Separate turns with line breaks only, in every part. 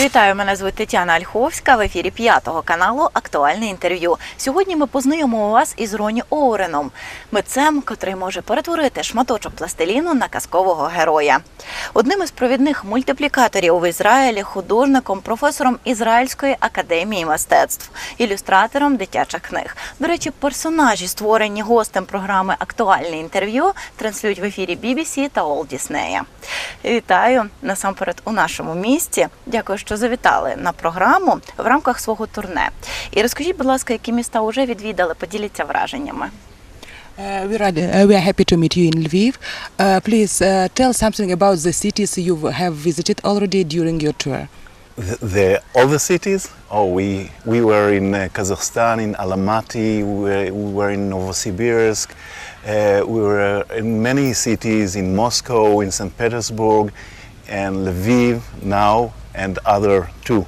Вітаю, мене звуть Тетяна Ольховська в ефірі п'ятого каналу Актуальне інтерв'ю. Сьогодні ми познайомимо вас із Роні Оуреном, митцем, котрий може перетворити шматочок пластиліну на казкового героя. Одним із провідних мультиплікаторів в Ізраїлі, художником, професором Ізраїльської академії мистецтв, ілюстратором дитячих книг. До речі, персонажі, створені гостем програми Актуальне інтерв'ю, транслюють в ефірі BBC та All Disney. Вітаю насамперед у нашому місті. Дякую, що завітали на програму в рамках свого турне. І розкажіть, будь ласка, які міста вже відвідали, поділіться враженнями.
Uh, we're, uh, we are happy to meet you in Lviv. Uh, please uh, tell something about the cities you have visited already during your tour.
The, the all the cities? Oh, we we were in uh, Kazakhstan, in Almaty. We were, we were in Novosibirsk. Uh, we were in many cities in Moscow, in St. Petersburg, and Lviv now, and other too.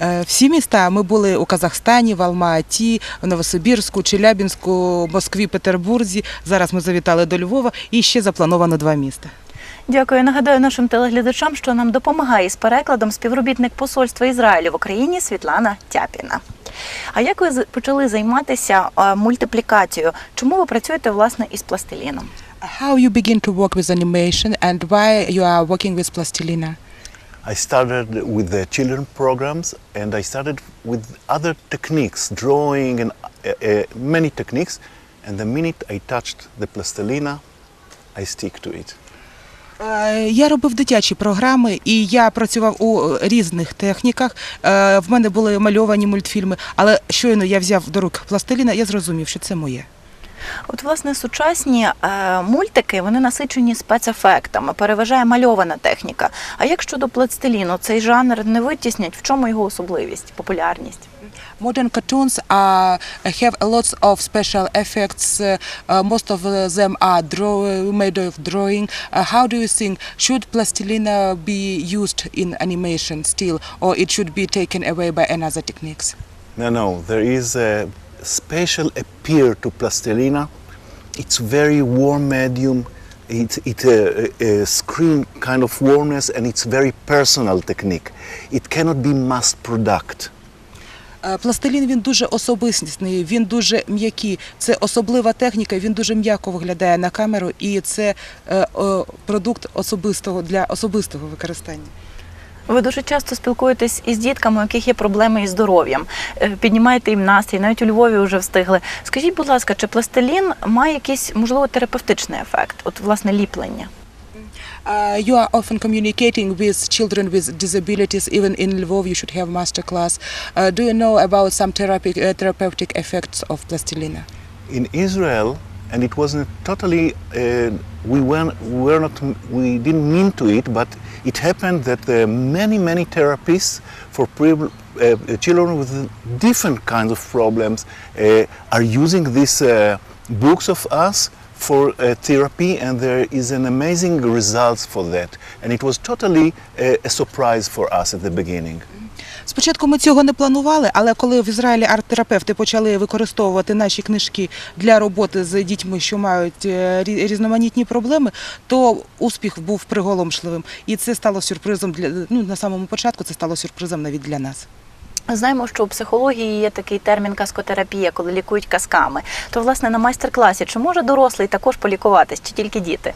Е, Всі міста ми були у Казахстані, в Алма-Аті, в Новосибірську, Челябінську, Москві, Петербурзі. Зараз ми завітали до Львова і ще заплановано два міста.
Дякую. Нагадаю нашим телеглядачам, що нам допомагає з перекладом співробітник посольства Ізраїлю в Україні Світлана Тяпіна. А як ви почали займатися е, мультиплікацією? Чому ви працюєте власне із пластиліном?
How you begin to work with animation and why you are working with plastilina?
I started with the children programs, and I started with other techniques, drawing and uh, uh, many techniques. And the minute I touched the plastilina, I stick to it.
Е, Я робив дитячі програми і я працював у різних техніках. Е, В мене були мальовані мультфільми, але щойно я взяв до рук пластиліна, я зрозумів, що це моє.
От, власне, сучасні е, мультики вони насичені спецефектами, переважає мальована техніка. А як щодо пластиліну, цей жанр не витіснять? В чому його особливість, популярність?
Modern cartoons are, have a lot of special effects. Uh, uh, most of them are draw, made of drawing. Uh, how do you think should plastilina be used in animation still, or it should be taken away by another techniques?
No, no, there is a special appeal to plastilina. It's very warm medium. It, it uh, uh, screen kind of warmness and it's very personal technique. It cannot be mass product.
Е, Пластилін він дуже особистісний, він дуже м'який. Це особлива техніка. Він дуже м'яко виглядає на камеру, і це е, о, продукт особистого для особистого використання.
Ви дуже часто спілкуєтесь із дітками, у яких є проблеми із здоров'ям, Е, піднімаєте їм настрій, навіть у Львові вже встигли. Скажіть, будь ласка, чи пластилін має якийсь можливо терапевтичний ефект? От власне ліплення?
Uh, you are often communicating with children with disabilities. Even in Lvov, you should have master class. Uh, do you know about some therapy, uh, therapeutic effects of plastilina?
In Israel, and it wasn't totally, uh, we were, were not, we didn't mean to it, but it happened that uh, many, many therapists for pre- uh, children with different kinds of problems uh, are using these uh, books of us for uh, therapy and there is an amazing results for that. And it was totally uh, a surprise for us at the beginning
Спочатку ми цього не планували, але коли в Ізраїлі арт-терапевти почали використовувати наші книжки для роботи з дітьми, що мають е, різноманітні проблеми, то успіх був приголомшливим. І це стало сюрпризом для ну на самому початку. Це стало сюрпризом навіть для нас.
Знаємо, що у психології є такий термін каскотерапія, коли лікують казками. То власне на майстер-класі чи може дорослий також полікуватись, чи тільки діти?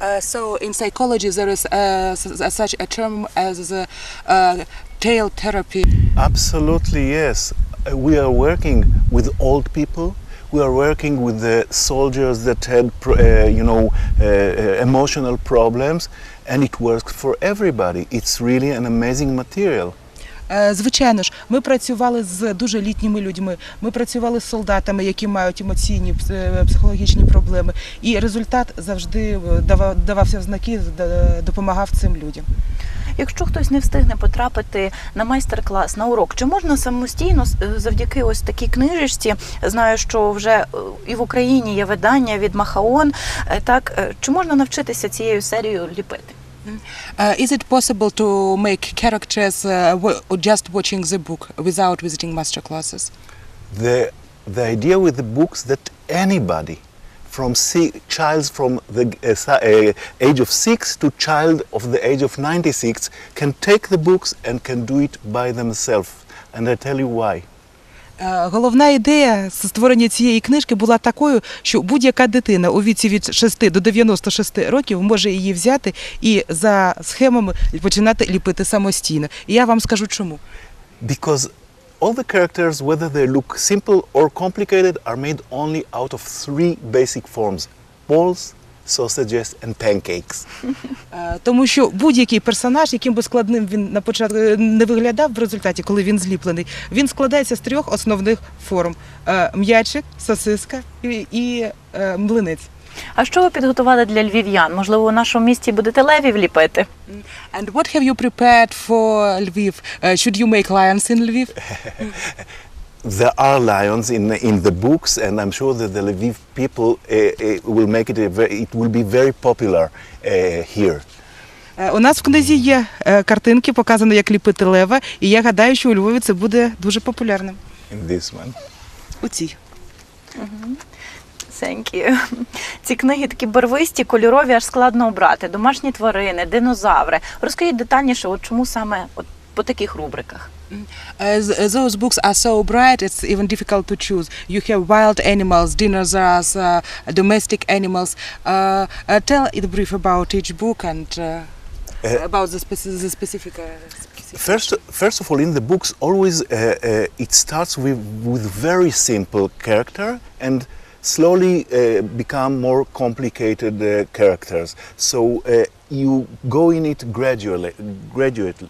Uh, so in psychology there is uh, such a term as uh, tale therapy.
Absolutely, yes. Uh, We are working with old people. We are working with the soldiers that had, uh, you know, uh, uh, emotional problems, and it works for everybody. It's really an amazing material.
Е, Звичайно ж, ми працювали з дуже літніми людьми. Ми працювали з солдатами, які мають емоційні психологічні проблеми. І результат завжди е, давався в знаки, допомагав цим людям.
Якщо хтось не встигне потрапити на майстер-клас, на урок, чи можна самостійно е, завдяки ось такій книжечці? Знаю, що вже е, і в Україні є видання від Махаон. е, Так чи можна навчитися цією серією ліпити?
Uh, is it possible to make characters uh, just watching the book without visiting master classes?
The, the idea with the books that anybody from si- childs from the uh, uh, age of six to child of the age of 96 can take the books and can do it by themselves. And I tell you why.
Е, Головна ідея створення цієї книжки була такою, що будь-яка дитина у віці від 6 до 96 років може її взяти і за схемами починати ліпити самостійно. І я вам скажу чому.
Because all the characters, whether they look simple or complicated, are made only out of three basic forms balls, sausages, and pancakes.
Е, Тому що будь-який персонаж, яким би складним він на початку е, не виглядав в результаті, коли він зліплений, він складається з трьох основних форм: Е, м'ячик, сосиска і, і е, млинець.
А що ви підготували для львів'ян? Можливо, у нашому місті будете левів ліпити?
And what have you prepared for Lviv? Uh, should you make lions in Lviv?
There are lions in, in the books, and I'm sure that the Lviv people uh, uh, will make it a very, it will be very popular uh, here.
Е, У нас в книзі є е, картинки, показано, як ліпити лева, і я гадаю, що у Львові це буде дуже популярним.
In this one.
У цій.
Thank you. Ці книги такі барвисті, кольорові, аж складно обрати. Домашні тварини, динозаври. Розкажіть детальніше, от чому саме от по таких рубриках?
Uh, those books are so bright, it's even difficult to choose. You have wild animals, dinosaurs, uh, domestic animals. Uh, uh, tell it brief about each book and uh, about the, speci- the specific. Uh, specific.
First, first of all, in the books, always uh, uh, it starts with, with very simple character and slowly uh, become more complicated uh, characters. So uh, you go in it gradually, gradually.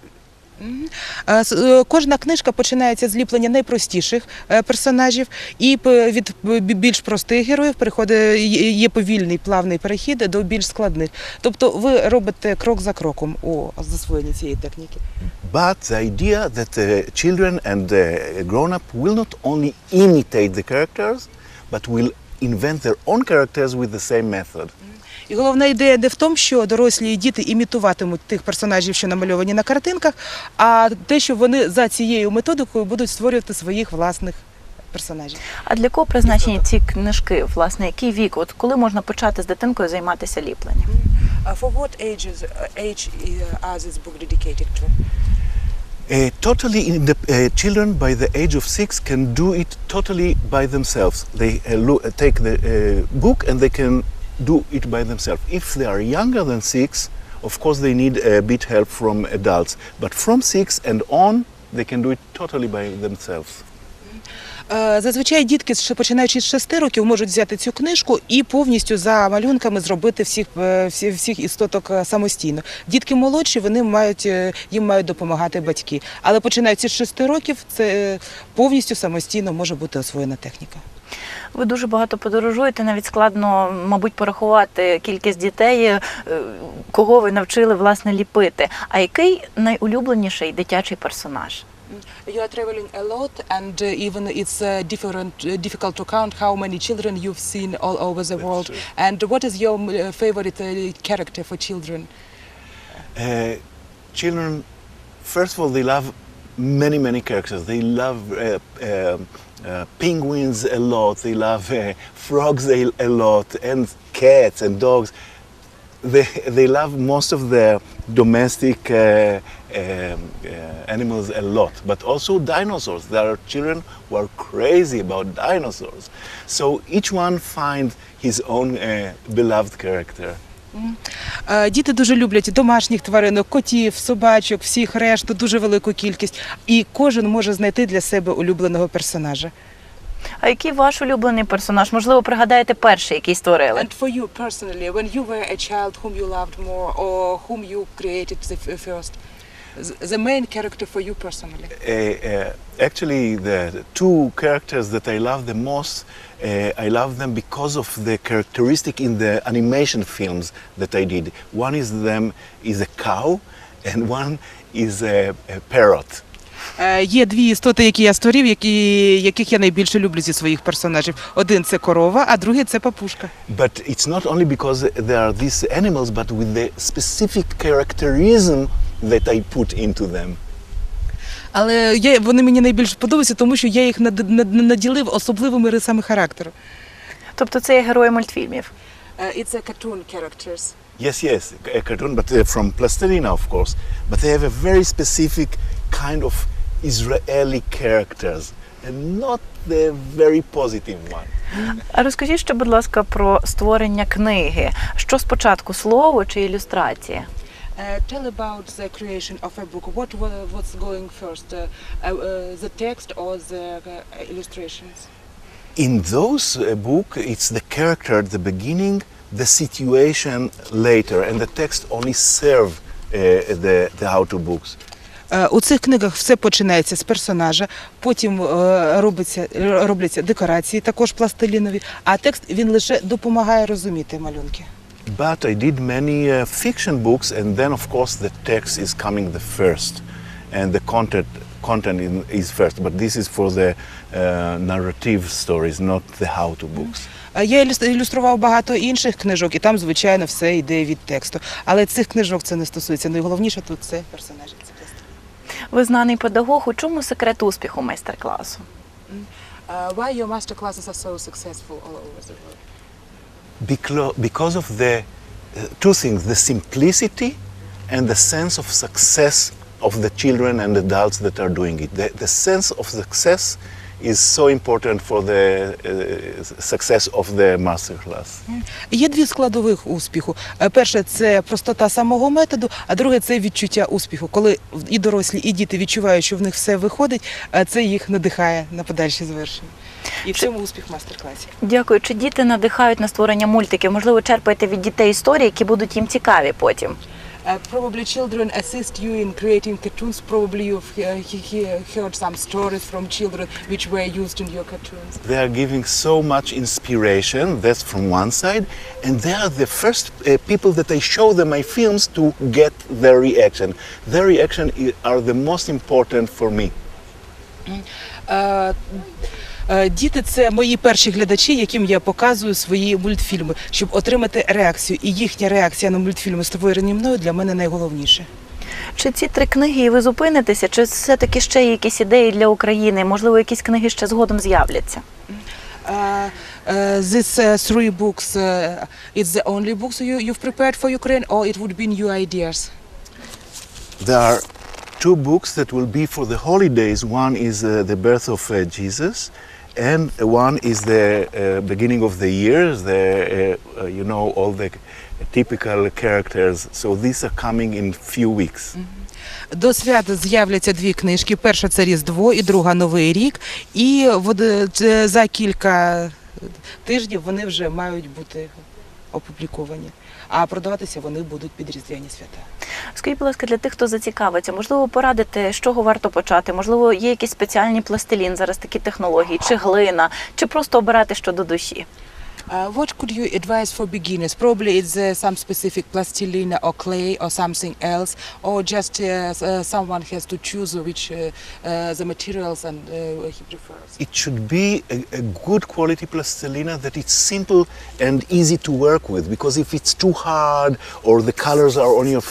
Е, е, Кожна книжка починається з ліплення найпростіших е, персонажів, і від більш простих героїв переходить є- є повільний плавний перехід до більш складних. Тобто ви робите крок за кроком у засвоєнні цієї техніки.
But the idea that uh, children and uh, grown-up will not only imitate the characters, but will invent their own characters with the same method.
І головна ідея не в тому, що дорослі і діти імітуватимуть тих персонажів, що намальовані на картинках, а те, що вони за цією методикою будуть створювати своїх власних персонажів.
А для кого призначені ці книжки? Власне, який вік? От коли можна почати з дитинкою займатися ліпленням?
For what ages age are this book dedicated to?
Uh, totally, in the, uh, children by the age of six can do it totally by themselves. They uh, uh, take the uh, book and they can do it by themselves. If they are younger than six, of course they need a bit help from adults. But from six and on, they can do it totally by themselves.
Е, Зазвичай дітки, починаючи з 6 років, можуть взяти цю книжку і повністю за малюнками зробити всіх, е, всі- всіх істоток е, самостійно. Дітки молодші, вони мають їм мають допомагати батьки. Але починаючи з 6 років, це повністю самостійно може бути освоєна техніка.
Ви дуже багато подорожуєте, навіть складно, мабуть, порахувати кількість дітей, кого ви навчили власне ліпити. А який найулюбленіший дитячий персонаж?
You are traveling a lot, and uh, even it's uh, different, uh, difficult to count how many children you've seen all over the world. And what is your uh, favorite uh, character for children?
Uh, children, first of all, they love many, many characters. They love uh, um, uh, penguins a lot. They love uh, frogs a, a lot, and cats and dogs. They, they love most of the domestic uh, um, uh, animals a lot, but also dinosaurs. There are children who are crazy about dinosaurs. So each one finds his own uh, beloved character.
Е, Діти дуже люблять домашніх тваринок, котів, собачок, всіх решту, дуже велику кількість. І кожен може знайти для себе улюбленого персонажа.
А який ваш улюблений персонаж? Можливо, пригадаєте перший, який створили?
And for you personally, when you were a child whom you loved more or whom you created the f- first, th- the main character for you personally.
Uh, uh, actually, the two characters that I love the most, uh, I love them because of the characteristic in the animation films that I did. One is them is a cow, and one is a, a parrot.
Е, Є дві істоти, які я створив, які, яких я найбільше люблю зі своїх персонажів. Один це корова, а другий це папушка.
But it's not only because they are these animals, but with the specific characterism that I put into them.
Але я, вони мені найбільше подобаються, тому що я їх над- над- наділив особливими рисами характеру.
Тобто це є герої мультфільмів.
Uh, it's a cartoon characters.
Yes, yes, a cartoon, but uh, from plastilina, of course. But they have a very specific kind of Israeli characters, and not the very positive one.
А розкажіть ще, будь ласка, про створення книги. Що спочатку слово чи ілюстрація?
Uh, tell about the creation of a book. What wa- what's going first, uh, uh, uh, the text or the uh, illustrations?
In those uh, book, it's the character at the beginning, the situation later, and the text only serve uh, the, the how-to books.
Е, У цих книгах все починається з персонажа, потім е, робиться, робляться декорації, також пластилінові, а текст він лише допомагає розуміти малюнки.
But I did many uh, fiction books, and then of course the text is coming the first, and the content content in, is first. But this is for the uh, narrative stories, not the how-to books.
Я ілюс- ілюстрував багато інших книжок, і там, звичайно, все йде від тексту. Але цих книжок це не стосується. Найголовніше тут це персонажі.
Ви знаний педагог. У чому секрет успіху майстер-класу?
Uh, why your master classes are so successful all over the world?
Because, because of the uh, two things the simplicity and the sense of success of the children and adults that are doing it. The, the sense of success is so important for the uh, success of the master class.
Є дві складових успіху. Е, Перше це простота самого методу, а друге це відчуття успіху. Коли і дорослі, і діти відчувають, що в них все виходить, е, це їх надихає на подальші звершення. І в цьому успіх в майстер-класі.
Дякую. Чи діти надихають на створення мультиків? Можливо, черпаєте від дітей історії, які будуть їм цікаві потім.
Uh, probably children assist you in creating cartoons. Probably you've uh, he- he- heard some stories from children which were used in your cartoons.
They are giving so much inspiration, that's from one side, and they are the first uh, people that I show them my films to get their reaction. Their reaction are the most important for me.
Е, е, Діти це мої перші глядачі, яким я показую свої мультфільми, щоб отримати реакцію. І їхня реакція на мультфільми, створені мною, для мене найголовніше.
Чи ці три книги і ви зупинитеся, чи все-таки ще є якісь ідеї для України? Можливо, якісь книги ще згодом з'являться?
Uh, uh, these uh, three books, uh, it's the only books you, you've prepared for Ukraine, or it would be new ideas?
There are two books that will be for the holidays. One is uh, the birth of uh, Jesus, and one is the uh, beginning of the year. The uh, uh, you know all the typical characters. So these are coming in few weeks.
До свята з'являться дві книжки. Перша це Різдво і друга Новий рік. І за кілька тижнів вони вже мають бути опубліковані. А продаватися вони будуть під Різдвяні свята.
Скажіть, будь ласка, для тих, хто зацікавиться, можливо, порадити, з чого варто почати? Можливо, є якісь спеціальні пластилін, зараз такі технології, чи глина, чи просто обирати що до душі?
Uh, what could you advise for beginners? Probably it's uh, some specific plastilina or clay or something else, or just uh, uh, someone has to choose which uh, uh, the materials and he prefers.
It should be a, a good quality plastilina that it's simple and easy to work with. Because if it's too hard or the colors are on your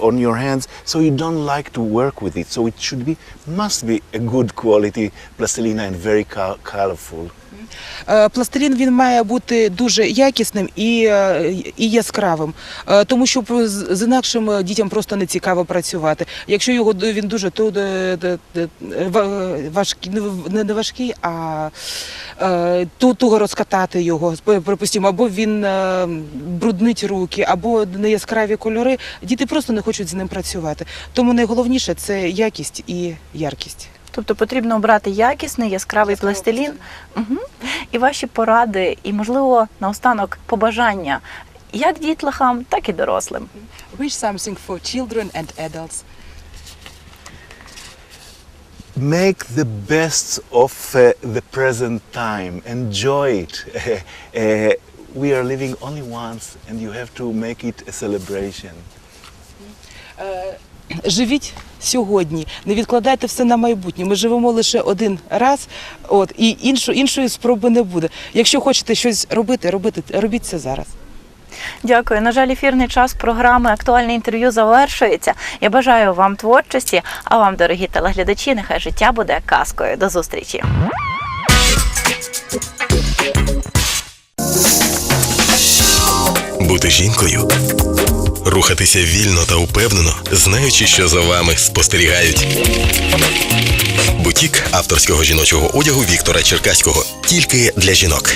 on your hands, so you don't like to work with it. So it should be must be a good quality plastilina and very co- colorful.
Е, Пластилін він має бути дуже якісним і, е, і яскравим, Е, тому що з інакшим дітям просто не цікаво працювати. Якщо його він дуже то важкий, не важкий, а ту- туго розкатати його, припустимо, або він бруднить руки, або не яскраві кольори. Діти просто не хочуть з ним працювати. Тому найголовніше це якість і яркість.
Тобто потрібно обрати якісний, яскравий
Яскравий
пластилін. Угу. І ваші поради, і, можливо, наостанок побажання як дітлахам, так і дорослим.
Wish something for children and adults.
Make the best of uh, the present time. Enjoy it. Uh, we are living only once, and you have to make it a celebration.
Е, Живіть сьогодні, не відкладайте все на майбутнє. Ми живемо лише один раз, от і іншу, іншої спроби не буде. Якщо хочете щось робити, робити, робіть це зараз.
Дякую. На жаль, ефірний час програми Актуальне інтерв'ю завершується. Я бажаю вам творчості, а вам, дорогі телеглядачі, нехай життя буде казкою. До зустрічі.
Бути жінкою. Рухатися вільно та упевнено, знаючи, що за вами спостерігають. Бутік авторського жіночого одягу Віктора Черкаського. Тільки для жінок.